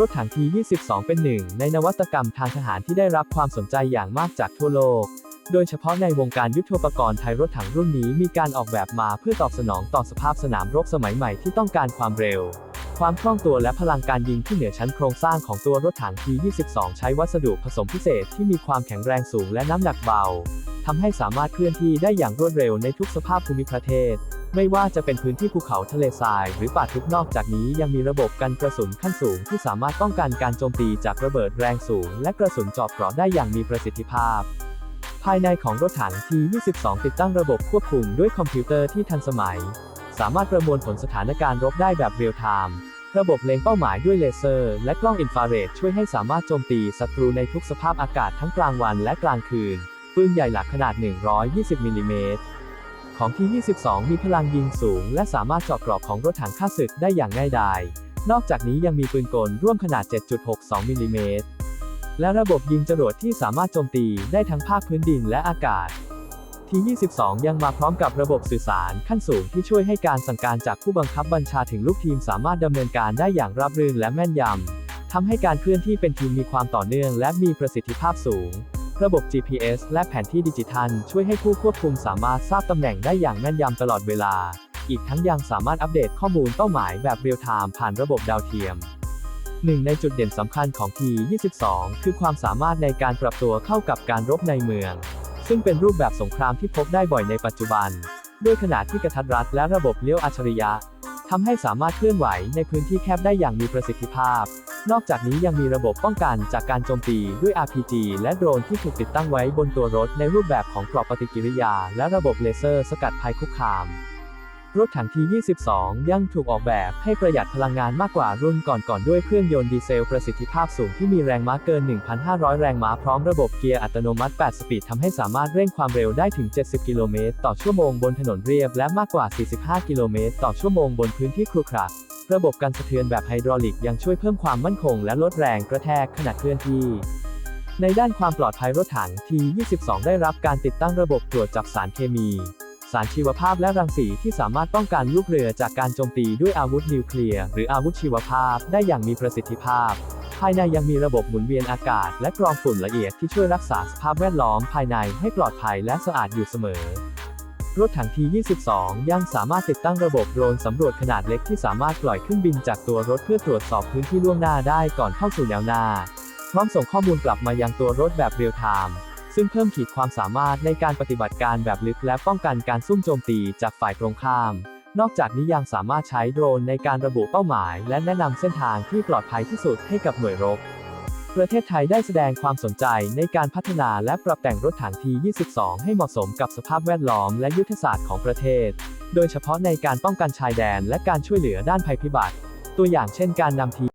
รถถัง T-22 เป็นหนึ่งในนวัตกรรมทางทหารที่ได้รับความสนใจอย่างมากจากทั่วโลก โดยเฉพาะในวงการยุทโธปกรณ์ไทยรถถังรุ่นนี้มีการออกแบบมาเพื่อตอบสนองต่อสภาพสนามรบสมัยใหม่ที่ต้องการความเร็ว ความคล่องตัวและพลังการยิงที่เหนือชั้นโครงสร้างของตัวรถถัง T-22 ใช้วัสดุผสมพิเศษที่มีความแข็งแรงสูงและน้ำหนักเบา ทำให้สามารถเคลื่อนที่ได้อย่างรวดเร็วในทุกสภาพภูมิประเทศ ไม่ว่าจะเป็นพื้นที่ภูเขาทะเลทราย หรือป่าทึบนอกจากนี้ยังมีระบบกันกระสุนขั้นสูงที่สามารถป้องกันการโจมตีจากระเบิดแรงสูง และกระสุนเจอบเกราะได้อย่างมีประสิทธิภาพ ภายในของรถถัง T-22 ติดตั้งระบบควบคุมด้วยคอมพิวเตอร์ที่ทันสมัย สามารถประมวลผลสถานการณ์รบได้แบบเรียลไทม์ระบบเล็งเป้าหมายด้วยเลเซอร์ และกล้องอินฟราเรดช่วยให้สามารถโจมตีศัตรูในทุกสภาพอากาศทั้งกลางวันและกลางคืน ปืนใหญ่หลักขนาด 120มิลลิเมตรของ T-22 มีพลังยิงสูง และสามารถเจาะกรอบของรถถังข้าศึกได้อย่างง่ายดาย นอกจากนี้ยังมีปืนกลร่วมขนาด 7.62 มิลลิเมตร และระบบยิงจรวดที่สามารถโจมตีได้ทั้งภาคพื้นดินและอากาศ T-22 ยังมาพร้อมกับระบบสื่อสารขั้นสูงที่ช่วยให้การสั่งการจากผู้บังคับบัญชาถึงลูกทีมสามารถดำเนินการได้อย่างราบรื่นและแม่นยำทำให้การเคลื่อนที่เป็นทีมมีความต่อเนื่องและมีประสิทธิภาพสูง ระบบ GPS และแผนที่ดิจิทัล ช่วยให้ผู้ควบคุมสามารถทราบตำแหน่งได้อย่างแม่นยำตลอดเวลา อีกทั้งยังสามารถอัปเดตข้อมูลเป้าหมายแบบเรียลไทม์ผ่านระบบดาวเทียมหนึ่งในจุดเด่นสำคัญของ T-22 คือความสามารถในการปรับตัวเข้ากับการรบในเมือง ซึ่งเป็นรูปแบบสงครามที่พบได้บ่อยในปัจจุบัน ด้วยขนาดที่กระทัดรัดและระบบเลี้ยวอัจฉริยะทำให้สามารถเคลื่อนไหวในพื้นที่แคบได้อย่างมีประสิทธิภาพ นอกจากนี้ยังมีระบบป้องกันจากการโจมตีด้วย RPG และโดรนที่ถูกติดตั้งไว้บนตัวรถในรูปแบบของกรอบปฏิกิริยา และระบบเลเซอร์สกัดภัยคุกคาม รถถัง T-22 ยังถูกออกแบบให้ประหยัดพลังงานมากกว่ารุ่นก่อนๆด้วยเครื่องยนต์ดีเซลประสิทธิภาพสูงที่มีแรงม้าเกิน 1,500 แรงม้าพร้อมระบบเกียร์อัตโนมัติ 8 สปีดทำให้สามารถเร่งความเร็วได้ถึง 70 กิโลเมตรต่อชั่วโมงบนถนนเรียบและมากกว่า 45 กิโลเมตรต่อชั่วโมงบนพื้นที่ครุขระ ระบบการสะเทือนแบบไฮดรอลิกยังช่วยเพิ่มความมั่นคงและลดแรงกระแทกขณะเคลื่อนที่ ในด้านความปลอดภัยรถถัง T-22 ได้รับการติดตั้งระบบตรวจจับสารเคมี สารชีวภาพและรังสีที่สามารถป้องกันลูกเรือจากการโจมตีด้วยอาวุธนิวเคลียร์หรืออาวุธชีวภาพได้อย่างมีประสิทธิภาพ ภายในยังมีระบบหมุนเวียนอากาศ และกรองฝุ่นละเอียดที่ช่วยรักษาสภาพแวดล้อมภายในให้ปลอดภัยและสะอาดอยู่เสมอ รถถัง T-22 ยังสามารถติดตั้งระบบโดรนสำรวจขนาดเล็กที่สามารถปล่อยขึ้นบินจากตัวรถเพื่อตรวจสอบพื้นที่ล่วงหน้าได้ก่อนเข้าสู่แนวหน้า พร้อมส่งข้อมูลกลับมายังตัวรถแบบเรียลไทม์ซึ่งเพิ่มขีดความสามารถในการปฏิบัติการแบบลึกและป้องกันการซุ่มโจมตีจากฝ่ายตรงข้าม นอกจากนี้ยังสามารถใช้โดรนในการระบุเป้าหมาย และแนะนำเส้นทางที่ปลอดภัยที่สุดให้กับหน่วยรบ ประเทศไทยได้แสดงความสนใจในการพัฒนาและปรับแต่งรถถังที 22 ให้เหมาะสมกับสภาพแวดล้อมและยุทธศาสตร์ของประเทศ โดยเฉพาะในการป้องกันชายแดนและการช่วยเหลือด้านภัยพิบัติ ตัวอย่างเช่นการนำที